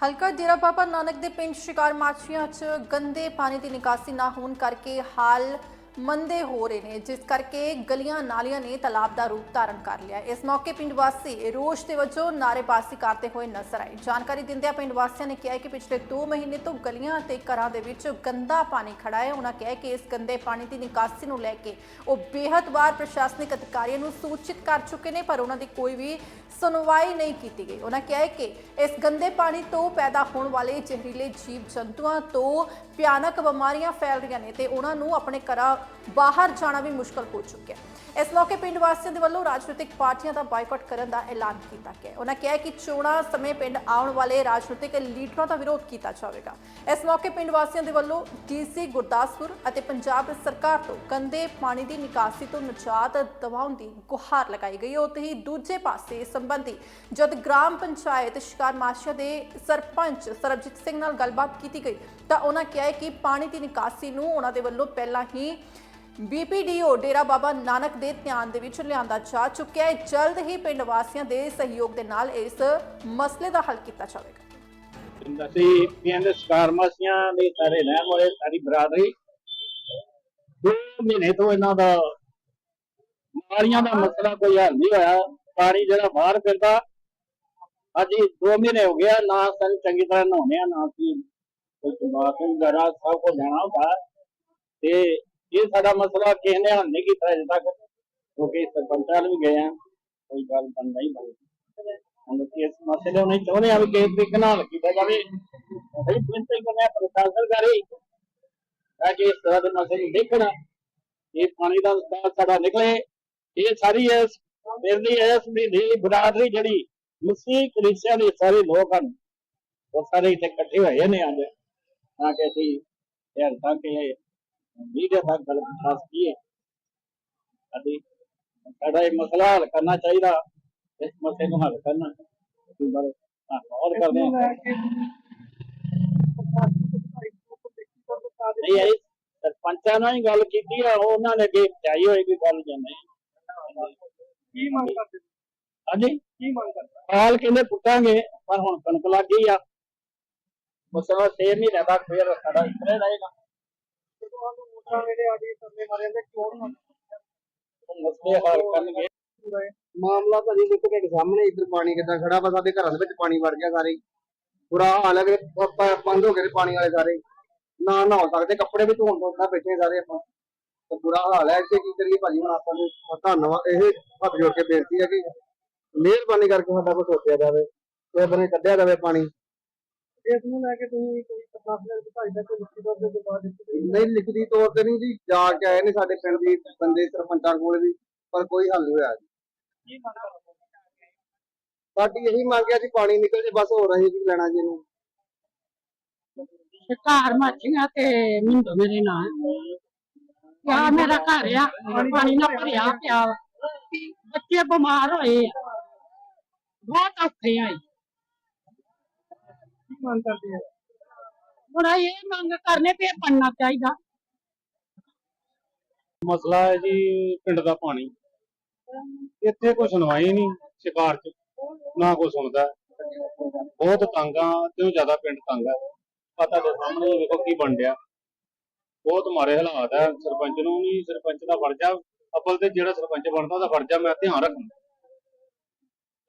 ਹਲਕਾ ਡੇਰਾ ਬਾਬਾ ਨਾਨਕ ਦੇ ਪਿੰਡ ਸ਼ਿਕਾਰ ਮਾਛੀਆਂ 'ਚ ਗੰਦੇ ਪਾਣੀ ਦੀ ਨਿਕਾਸੀ ਨਾ ਹੋਣ ਕਰਕੇ ਹਾਲ ਮੰਦੇ ਹੋ ਰਹੇ ਨੇ, ਜਿਸ ਕਰਕੇ ਗਲੀਆਂ ਨਾਲੀਆਂ ਨੇ ਤਲਾਬ ਦਾ ਰੂਪ ਧਾਰਨ ਕਰ ਲਿਆ ਇਸ ਮੌਕੇ ਪਿੰਡ ਵਾਸੀ ਰੋਸ਼ ਦੇ ਵਜੋਂ ਨਾਅਰੇਬਾਜ਼ੀ ਕਰਦੇ ਹੋਏ ਨਜ਼ਰ ਆਏ। ਜਾਣਕਾਰੀ ਦਿੰਦਿਆਂ ਪਿੰਡ ਵਾਸੀਆਂ ਨੇ ਕਿਹਾ ਕਿ ਪਿਛਲੇ 2 ਮਹੀਨੇ ਤੋਂ ਗਲੀਆਂ ਅਤੇ ਘਰਾਂ ਦੇ ਵਿੱਚ ਗੰਦਾ ਪਾਣੀ ਖੜਾ ਹੈ। ਉਹਨਾਂ ਕਿਹਾ ਕਿ ਇਸ ਗੰਦੇ ਪਾਣੀ ਦੀ ਨਿਕਾਸੀ ਨੂੰ ਲੈ ਕੇ ਉਹ ਬੇਹੱਦ ਵਾਰ ਪ੍ਰਸ਼ਾਸਨਿਕ ਅਧਿਕਾਰੀਆਂ ਨੂੰ ਸੂਚਿਤ ਕਰ ਚੁੱਕੇ ਨੇ, ਪਰ ਉਹਨਾਂ ਦੀ ਕੋਈ ਵੀ ਸੁਣਵਾਈ ਨਹੀਂ ਕੀਤੀ ਗਈ। ਉਹਨਾਂ ਕਿਹਾ ਕਿ ਇਸ ਗੰਦੇ ਪਾਣੀ ਤੋਂ ਪੈਦਾ ਹੋਣ ਵਾਲੇ ਜ਼ਹਿਰੀਲੇ ਜੀਵ ਜੰਤੂਆਂ ਤੋਂ ਭਿਆਨਕ ਬਿਮਾਰੀਆਂ ਫੈਲ ਰਹੀਆਂ ਨੇ ਤੇ ਉਹਨਾਂ ਨੂੰ ਆਪਣੇ ਘਰਾਂ 감사합니다. ਬਾਹਰ ਜਾਣਾ ਵੀ ਮੁਸ਼ਕਲ ਹੋ ਚੁੱਕਿਆ ਹੈ। ਇਸ ਮੌਕੇ ਪਿੰਡ ਵਾਸੀਆਂ ਦੇ ਵੱਲੋਂ ਰਾਜਨੀਤਿਕ ਪਾਰਟੀਆਂ ਦਾ ਬਾਈਕਾਟ ਕਰਨ ਦਾ ਐਲਾਨ ਕੀਤਾ ਗਿਆ ਉਹਨਾਂ ਕਿਹਾ ਕਿ ਚੋਣਾਂ ਸਮੇਂ ਪਿੰਡ ਆਉਣ ਵਾਲੇ ਰਾਜਨੀਤਿਕ ਲੀਡਰਾਂ ਦਾ ਵਿਰੋਧ ਕੀਤਾ ਜਾਵੇਗਾ। ਇਸ ਮੌਕੇ ਪਿੰਡ ਵਾਸੀਆਂ ਦੇ ਵੱਲੋਂ ਡੀਸੀ ਗੁਰਦਾਸਪੁਰ ਅਤੇ ਪੰਜਾਬ ਸਰਕਾਰ ਤੋਂ ਗੰਦੇ ਪਾਣੀ ਦੀ ਨਿਕਾਸੀ ਤੋਂ ਨਿਜਾਤ ਦਿਵਾਉਣ ਦੀ ਗੁਹਾਰ ਲਗਾਈ ਗਈ। ਉੱਥੇ ਹੀ ਦੂਜੇ ਪਾਸੇ ਇਸ ਸੰਬੰਧੀ ਜਦ ਗ੍ਰਾਮ ਪੰਚਾਇਤ ਸ਼ਿਕਾਰ ਮਾਸ਼ਾ ਦੇ ਸਰਪੰਚ ਸਰਬਜੀਤ ਸਿੰਘ ਨਾਲ ਗੱਲਬਾਤ ਕੀਤੀ ਗਈ ਤਾਂ ਉਹਨਾਂ ਕਿਹਾ ਕਿ ਪਾਣੀ ਦੀ ਨਿਕਾਸੀ ਨੂੰ ਉਹਨਾਂ ਦੇ ਵੱਲੋਂ ਪਹਿਲਾਂ ਹੀ ਬੀਪੀਡੀਓ ਡੇਰਾ ਬਾਬਾ ਨਾਨਕ ਦੇ ਧਿਆਨ ਦੇ ਵਿੱਚ ਲਿਆਂਦਾ ਜਾ ਚੁੱਕਿਆ ਹੈ। ਜਲਦ ਹੀ ਪਿੰਡ ਵਾਸੀਆਂ ਦੇ ਸਹਿਯੋਗ ਦੇ ਨਾਲ ਇਸ ਮਸਲੇ ਦਾ ਹੱਲ ਕੀਤਾ ਜਾਵੇਗਾ। ਅਸੀਂ ਪਿੰਡ ਸਕਾਰਮਾਸੀਆਂ ਦੇ ਸਾਰੇ ਰਹਿਣ ਵਾਲੇ, ਸਾਰੀ ਬਰਾਦਰੀ। ਦੋ ਮਹੀਨੇ ਤੋਂ ਇਹਨਾਂ ਦਾ ਬਿਮਾਰੀਆਂ ਦਾ ਮਸਲਾ ਕੋਈ ਹੱਲ ਨਹੀਂ ਹੋਇਆ। ਪਾਣੀ ਜਿਹੜਾ ਬਾਹਰ ਫਿਰਦਾ, ਅੱਜ ਇਹ ਦੋ ਮਹੀਨੇ ਹੋ ਗਿਆ ਨਾ ਸਾਨੂੰ ਚੰਗੀ ਤਰ੍ਹਾਂ ਨਹਾਉਣੇ ਆ ਨਾ ਕੀ ਕੋਈ ਬਾਥਰੂਮ ਵਗੈਰਾ, ਸਭ ਕੁਝ ਲੈਣਾ ਹੁੰਦਾ। ਤੇ ਇਹ ਸਾਡਾ ਮਸਲਾ ਕਿਸੇ ਨੇ ਹੱਲ ਨਹੀਂ ਕੀਤਾ ਅਜੇ ਤੱਕ, ਕਿਉਂਕਿ ਸਰਪੰਚਾਂ ਨੂੰ ਵੀ ਗਏ ਆ, ਕੋਈ ਗੱਲ ਬਣ ਨਹੀਂ ਬਣੀ ਹੁਣ ਇਸ ਮਸਲੇ ਨੂੰ ਚਾਹੁੰਦੇ ਆ ਵੀ ਕਿਸੇ ਤਰੀਕੇ ਨਾਲ ਕੀਤਾ ਜਾਵੇ। ਅਸੀਂ ਬੇਨਤੀ ਕਰਨੇ ਪ੍ਰਸ਼ਾਸਨ ਕਰੇ ਤਾਂ ਕਿ ਇਸ ਤਰ੍ਹਾਂ ਦੇ ਮਸਲੇ ਨੂੰ ਦੇਖਣ ਇਹ ਪਾਣੀ ਦਾ ਸਤਰ ਸਾਡਾ ਨਿਕਲੇ, ਇਹ ਸਾਰੀ ਇਸ ਮਿਲਦੀ ਇਸ ਮਹੀਨੇ ਬਰਾਦਰੀ ਜਿਹੜੀ ਮੁਸੀ ਕਲੀਸਿਆ ਦੇ ਸਾਰੇ ਲੋਕ ਹਨ, ਉਹ ਸਾਰੇ ਇੱਥੇ ਇਕੱਠੇ ਹੋਏ ਨੇ ਅੱਜ। ਤਾਂ ਕਿ ਅਸੀਂ ਇਹ ਤਾਂ ਕਿ ਮੀਡੀਆ ਤੱਕ ਗੱਲ ਪਹੁੰਚਾ ਸਕੀਏ ਅਤੇ ਸਾਡਾ ਇਹ ਮਸਲਾ ਹੱਲ ਕਰਨਾ ਚਾਹੀਦਾ। ਇਸ ਮਸਲੇ ਨੂੰ ਹੱਲ ਕਰਨਾ। ਅਸੀਂ ਬਾਰੇ ਹੋਰ ਕਰਦੇ ਹਾਂ। ਨਹੀਂ ਇਹ ਸਰਪੰਚਾਂ ਨਾਲ ਹੀ ਗੱਲ ਕੀਤੀ ਆ। ਉਹਨਾਂ ਨੇ ਅੱਗੇ ਚਾਹੀ ਹੋਏਗੀ ਗੱਲ ਜਾਂਦੇ ਕੀ ਮੰਗ ਕਰਦੇ ਹੋ? ਹਾਂਜੀ? ਕੀ ਮੰਗ ਕਰਦੇ ਹੋ? ਹਾਲ ਕਹਿੰਦੇ ਪੁੱਟਾਂਗੇ ਪਰ ਹੁਣ ਕਣਕ ਲੱਗ ਗਈ ਆ। ਮਸਲਾ ਸੇਰ ਨਹੀਂ ਰਹਿਦਾ ਫੇਰ ਸਾਡਾ ਇਸ ਤਰ੍ਹਾਂ ਹੀ ਰਹੇਗਾ। ਮਾਮਲਾ ਭਾਜੀ ਦੇਖੋ ਕਿ ਸਾਹਮਣੇ ਇੱਧਰ ਪਾਣੀ ਕਿੱਦਾਂ ਖੜਾ ਵਾ ਸਾਡੇ ਘਰਾਂ ਦੇ ਵਿੱਚ ਪਾਣੀ ਵੜ ਗਿਆ ਸਾਰੇ ਹੀ। ਬੁਰਾ ਹਾਲ ਹੈ ਕਿ ਪ- ਪ- ਬੰਦ ਹੋ ਗਏ ਨੇ ਪਾਣੀ ਵਾਲੇ ਸਾਰੇ ਨਾ ਨਹਾ ਸਕਦੇ ਕੱਪੜੇ ਵੀ ਧੋਣ ਤੋਂ ਉੱਦਾਂ ਬੈਠੇ ਸਾਰੇ ਆਪਾਂ। ਤੇ ਬੁਰਾ ਹਾਲ ਹੈ ਇੱਥੇ ਕੀ ਕਰੀਏ ਭਾਜੀ? ਹੁਣ ਆਪਾਂ ਨੂੰ ਧੰਨਵਾਦ ਇਹ ਹੱਥ ਜੋੜ ਕੇ ਬੇਨਤੀ ਹੈ ਕਿ ਮਿਹਰਬਾਨੀ ਕਰਕੇ ਸਾਡਾ ਕੋਈ ਸੋਚਿਆ ਜਾਵੇ ਤੇ ਬਨੇ ਕੱਢਿਆ ਜਾਵੇ ਪਾਣੀ। ਇਸ ਨੂੰ ਲੈ ਕੇ ਤੁਸੀਂ ਕੋਈ ਨਹੀਂ ਲਿਖਤੀ ਤੌਰ ਤੇ ਨਹੀਂ ਜੀ ਜਾ ਕੇ ਆਏ ਨੇ ਸਾਡੇ ਪਿੰਡ ਦੇ ਬੰਦੇ ਸਰਪੰਚਾਂ ਕੋਲ ਵੀ ਪਰ ਕੋਈ ਹੱਲ ਨਹੀਂ ਹੋਇਆ ਜੀ। ਕੀ ਮੰਗ ਕਰਦੇ ਹੋ? ਸਾਡੀ ਇਹੀ ਮੰਗ ਹੈ ਜੀ ਪਾਣੀ ਨਿਕਲ ਜੇ ਬਸ ਹੋਰ ਅਸੀਂ ਕੀ ਲੈਣਾ ਜੀ ਇਹਨੂੰ। ਘਰ ਮਾਛੀਆਂ ਤੇ ਮਿੰਦੋ ਮੇਰੇ ਨਾਲ। ਕਿਆ ਮੇਰਾ ਘਰ ਆ ਪਾਣੀ ਨਾਲ ਭਰਿਆ ਪਿਆ। ਬੱਚੇ ਬਿਮਾਰ ਹੋਏ ਆ। ਬਹੁਤ ਔਖੇ ਆਏ ਕੀ ਮੰਗ ਕਰਦੇ ਹੋ? ਹੁਣ ਇਹ ਮੰਗ ਕਰਨੇ ਪਏ ਬਣਨਾ ਚਾਹੀਦਾ। ਮਸਲਾ ਹੈ ਜੀ ਪਿੰਡ ਦਾ ਪਾਣੀ। ਇੱਥੇ ਕੋਈ ਸੁਣਵਾਈ ਨਹੀਂ ਸ਼ਿਕਾਰ ਚ, ਨਾ ਕੋਈ ਸੁਣਦਾ। ਬਹੁਤ ਤੰਗ ਤੇ ਜ਼ਿਆਦਾ ਪਿੰਡ ਤੰਗ ਆ। ਪਤਾ ਦੇ ਸਾਹਮਣੇ ਵੇਖੋ ਕੀ ਬਣ ਰਿਹਾ। ਬਹੁਤ ਮਾਰੇ ਹਾਲਾਤ ਹੈ ਸਰਪੰਚ ਨੂੰ ਵੀ ਸਰਪੰਚ ਦਾ ਫਰਜ਼ ਆ ਅਬਲ ਤੇ ਜਿਹੜਾ ਸਰਪੰਚ ਬਣਦਾ ਉਹਦਾ ਫਰਜ਼ ਆ ਮੈਂ ਧਿਆਨ ਰੱਖਦਾ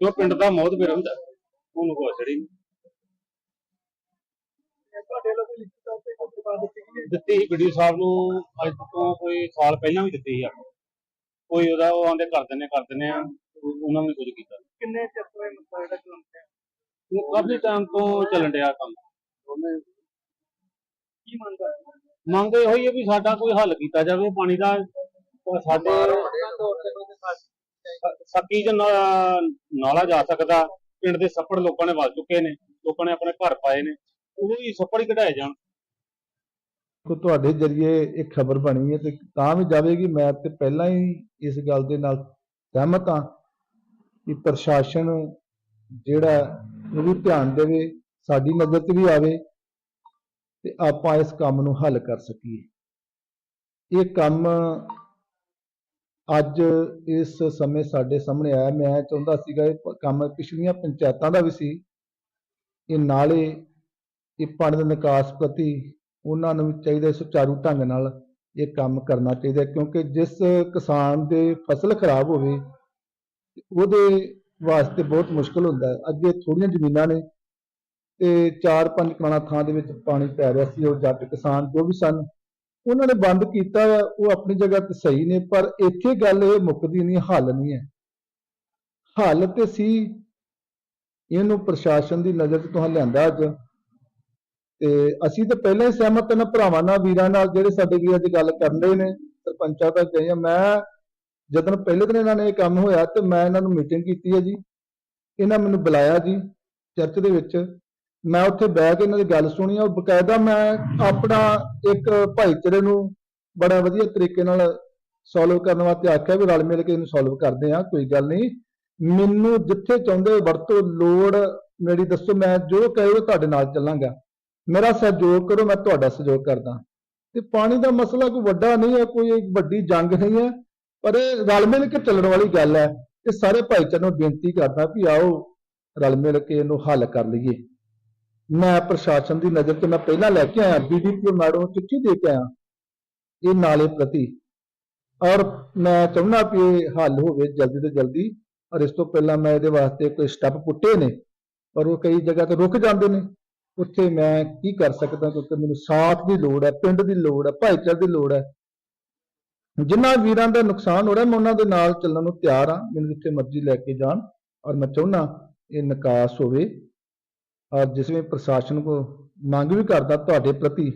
ਜੋ ਪਿੰਡ ਦਾ ਮੌਤ ਮੇਰਾ ਉਹਨੂੰ ਕੋਈ ਅਸਰ ਹੀ ਨਹੀਂ ਇਹ ਤੁਹਾਡੇ ਲੋਕ ਲਿਖਤੀ ਤੌਰ ਤੇ ਕੋਈ ਬਾਤ ਦਿੱਤੀ ਸੀ ਵੀਡੀਓ ਸਾਹਿਬ ਨੂੰ ਅੱਜ ਤੋਂ ਕੋਈ ਸਾਲ ਪਹਿਲਾਂ ਵੀ ਦਿੱਤੀ ਸੀ ਆਪਾਂ ਕੋਈ ਉਹਦਾ ਉਹ ਆਂਦੇ ਕਰ ਦਿੰਨੇ ਕਰ ਦਿੰਨੇ ਆ। ਉਹਨਾਂ ਨੇ ਕੁਝ ਕੀਤਾ ਕਿੰਨੇ ਚਿਰ ਤੋਂ ਇਹ ਮਸਲਾ ਜਿਹੜਾ ਚੱਲ ਰਿਹਾ? ਉਹ ਕਾਫੀ ਟਾਈਮ ਤੋਂ ਚੱਲਣ ਡਿਆ ਕੰਮ। ਉਹਨੇ ਕੀ ਮੰਗ ਕਰਦੇ ਹੋ? ਮੰਗ ਇਹੋ ਹੀ ਵੀ ਸਾਡਾ ਕੋਈ ਹੱਲ ਕੀਤਾ ਜਾਵੇ ਪਾਣੀ ਦਾ ਸਾਡੇ ਸੱਕੀ ਨਾ- ਨਾਲਾ ਜਾ ਸਕਦਾ। ਪਿੰਡ ਦੇ ਸੱਪੜ ਲੋਕਾਂ ਨੇ ਵਲ ਚੁੱਕੇ ਨੇ। ਲੋਕਾਂ ਨੇ ਆਪਣੇ ਘਰ ਪਾਏ ਨੇ। ਉਹ ਵੀ ਸੱਪੜ ਕਢਾਏ ਜਾਣ। ਕੋ ਤੁਹਾਡੇ ਜਰੀਏ ਇਹ ਖਬਰ ਬਣੀ ਹੈ ਤੇ ਤਾਂ ਵੀ ਜਾਵੇਗੀ, ਮੈਂ ਤੇ ਪਹਿਲਾਂ ਹੀ ਇਸ ਗੱਲ ਦੇ ਨਾਲ ਸਹਿਮਤ ਹਾਂ ਕਿ ਪ੍ਰਸ਼ਾਸਨ ਜਿਹੜਾ ਇਹ ਵੀ ਧਿਆਨ ਦੇਵੇ, ਸਾਡੀ ਨਜ਼ਰ ਵੀ ਆਵੇ ਤੇ ਆਪਾਂ ਇਸ ਕੰਮ ਨੂੰ ਹੱਲ ਕਰ ਸਕੀਏ। ਇਹ ਕੰਮ ਅੱਜ ਇਸ ਸਮੇਂ ਸਾਡੇ ਸਾਹਮਣੇ ਆਇਆ। ਮੈਂ ਚਾਹੁੰਦਾ ਸੀਗਾ ਇਹ ਕੰਮ ਪਿਛਲੀਆਂ ਪੰਚਾਇਤਾਂ ਦਾ ਵੀ ਸੀ। ਇਹ ਨਾਲੇ ਕਿ ਪਾਣੀ ਦੇ ਨਿਕਾਸ ਪ੍ਰਤੀ ਉਹਨਾਂ ਨੂੰ ਚਾਹੀਦਾ ਸੁਚਾਰੂ ਢੰਗ ਨਾਲ ਇਹ ਕੰਮ ਕਰਨਾ ਚਾਹੀਦਾ ਕਿਉਂਕਿ ਜਿਸ ਕਿਸਾਨ ਦੇ ਫਸਲ ਖਰਾਬ ਹੋਵੇ, ਉਹਦੇ ਵਾਸਤੇ ਬਹੁਤ ਮੁਸ਼ਕਲ ਹੁੰਦਾ ਅੱਗੇ ਥੋੜੀਆਂ ਜ਼ਮੀਨਾਂ ਨੇ ਤੇ 4-5 ਕਨਾਲਾਂ ਥਾਂ ਦੇ ਵਿੱਚ ਪਾਣੀ ਪੈ ਰਿਹਾ ਸੀ, ਉਹ ਜੱਟ ਕਿਸਾਨ ਜੋ ਵੀ ਸਨ, ਉਹਨਾਂ ਨੇ ਬੰਦ ਕੀਤਾ ਉਹ ਆਪਣੀ ਜਗ੍ਹਾ ਤੇ ਸਹੀ ਨੇ, ਪਰ ਇੱਥੇ ਗੱਲ ਇਹ ਮੁੱਕਦੀ ਨਹੀਂ, ਹੱਲ ਨਹੀਂ ਹੈ। ਹੱਲ ਤੇ ਸੀ, ਇਹਨੂੰ ਪ੍ਰਸ਼ਾਸਨ ਦੀ ਨਜ਼ਰ 'ਚ ਤੁਹਾਨੂੰ ਲਿਆਂਦਾ ਅੱਜ। ਤੇ ਅਸੀਂ ਤਾਂ ਪਹਿਲਾਂ ਹੀ ਸਹਿਮਤ ਹਾਂ ਭਰਾਵਾਂ ਨਾਲ, ਵੀਰਾਂ ਨਾਲ ਜਿਹੜੇ ਸਾਡੇ ਵੀਰ ਅੱਜ ਗੱਲ ਕਰ ਰਹੇ ਨੇ, ਸਰਪੰਚਾਂ ਤੱਕ ਗਏ ਆ। ਮੈਂ ਜਦੋਂ ਪਹਿਲੇ ਦਿਨ ਇਹਨਾਂ ਨੇ ਇਹ ਕੰਮ ਹੋਇਆ ਤੇ ਮੈਂ ਇਹਨਾਂ ਨੂੰ ਮੀਟਿੰਗ ਕੀਤੀ ਹੈ ਜੀ। ਇਹਨਾਂ ਮੈਨੂੰ ਬੁਲਾਇਆ ਜੀ ਚਰਚ ਦੇ ਵਿੱਚ। ਮੈਂ ਉੱਥੇ ਬਹਿ ਕੇ ਇਹਨਾਂ ਦੀ ਗੱਲ ਸੁਣੀ ਔਰ ਬਕਾਇਦਾ ਮੈਂ ਆਪਣਾ ਇੱਕ ਭਾਈਚਾਰੇ ਨੂੰ ਬੜਾ ਵਧੀਆ ਤਰੀਕੇ ਨਾਲ ਸੋਲਵ ਕਰਨ ਵਾਸਤੇ ਆਖਿਆ ਵੀ ਰਲ ਮਿਲ ਕੇ ਇਹਨੂੰ ਸੋਲਵ ਕਰਦੇ ਆ, ਕੋਈ ਗੱਲ ਨਹੀਂ। ਮੈਨੂੰ ਜਿੱਥੇ ਚਾਹੁੰਦੇ ਹੋ ਵਰਤੋ, ਲੋੜ ਮੇਰੀ ਦੱਸੋ, ਮੈਂ ਜੋ ਕਹੇ ਉਹ ਤੁਹਾਡੇ ਨਾਲ ਚੱਲਾਂਗਾ। ਮੇਰਾ ਸਹਿਯੋਗ ਕਰੋ, ਮੈਂ ਤੁਹਾਡਾ ਸਹਿਯੋਗ ਕਰਦਾ। ਤੇ ਪਾਣੀ ਦਾ ਮਸਲਾ ਕੋਈ ਵੱਡਾ ਨਹੀਂ ਹੈ, ਕੋਈ ਵੱਡੀ ਜੰਗ ਨਹੀਂ ਹੈ, ਪਰ ਇਹ ਰਲ ਮਿਲ ਕੇ ਚੱਲਣ ਵਾਲੀ ਗੱਲ ਹੈ। ਤੇ ਸਾਰੇ ਭਾਈਚਾਰੇ ਨੂੰ ਬੇਨਤੀ ਕਰਦਾ ਵੀ ਆਓ, ਰਲ ਮਿਲ ਕੇ ਇਹਨੂੰ ਹੱਲ ਕਰ ਲਈਏ। ਮੈਂ ਪ੍ਰਸ਼ਾਸਨ ਦੀ ਨਜ਼ਰ ਤੇ ਮੈਂ ਪਹਿਲਾਂ ਲੈ ਕੇ ਆਇਆ ਬੀਡੀਪੀ ਮੈਡਮ ਚਿੱਠੀ ਦੇ ਕੇ ਆਇਆ, ਇਹ ਨਾਲੇ ਪ੍ਰਤੀ। ਔਰ ਮੈਂ ਚਾਹੁੰਦਾ ਵੀ ਇਹ ਹੱਲ ਹੋਵੇ ਜਲਦੀ ਤੋਂ ਜਲਦੀ, ਔਰ ਇਸ ਤੋਂ ਪਹਿਲਾਂ ਮੈਂ ਇਹਦੇ ਵਾਸਤੇ ਕੋਈ ਸਟੈਪ ਪੁੱਟੇ ਨੇ, ਪਰ ਉਹ ਕਈ ਜਗ੍ਹਾ ਤੇ ਰੁਕ ਜਾਂਦੇ ਨੇ। ਉੱਥੇ ਮੈਂ ਕੀ ਕਰ ਸਕਦਾ ਕਿਉਂਕਿ ਮੈਨੂੰ ਸਾਥ ਦੀ ਲੋੜ ਹੈ, ਪਿੰਡ ਦੀ ਲੋੜ ਹੈ, ਭਾਈਚਾਰੇ ਦੀ ਲੋੜ ਹੈ। ਜਿਨ੍ਹਾਂ ਵੀਰਾਂ ਦਾ ਨੁਕਸਾਨ ਹੋ ਰਿਹਾ, ਮੈਂ ਉਹਨਾਂ ਦੇ ਨਾਲ ਚੱਲਣ ਨੂੰ ਤਿਆਰ ਹਾਂ। ਮੈਨੂੰ ਜਿੱਥੇ ਮਰਜ਼ੀ ਲੈ ਕੇ ਜਾਣ ਔਰ ਮੈਂ ਚਾਹੁੰਦਾ ਇਹ ਨਿਕਾਸ ਹੋਵੇ। ਔਰ ਜਿਸ ਵਿੱਚ ਪ੍ਰਸ਼ਾਸਨ ਕੋ ਮੰਗ ਵੀ ਕਰਦਾ ਤੁਹਾਡੇ ਪ੍ਰਤੀ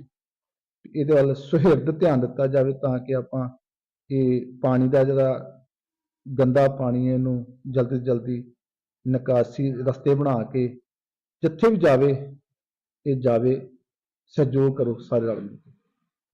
ਇਹਦੇ ਵੱਲ ਸੁਹਿਰਦ ਧਿਆਨ ਦਿੱਤਾ ਜਾਵੇ ਤਾਂ ਕਿ ਆਪਾਂ ਇਹ ਪਾਣੀ ਦਾ ਜਿਹੜਾ ਗੰਦਾ ਪਾਣੀ ਹੈ, ਇਹਨੂੰ ਜਲਦੀ ਤੋਂ ਜਲਦੀ ਨਿਕਾਸੀ ਰਸਤੇ ਬਣਾ ਕੇ ਜਿੱਥੇ ਵੀ ਜਾਵੇ ਇਹ ਜਾਵੇ ਸਹਿਯੋਗ ਕਰੋ ਸਾਰੇ ਰਲ ਮਿਲ ਕੇ।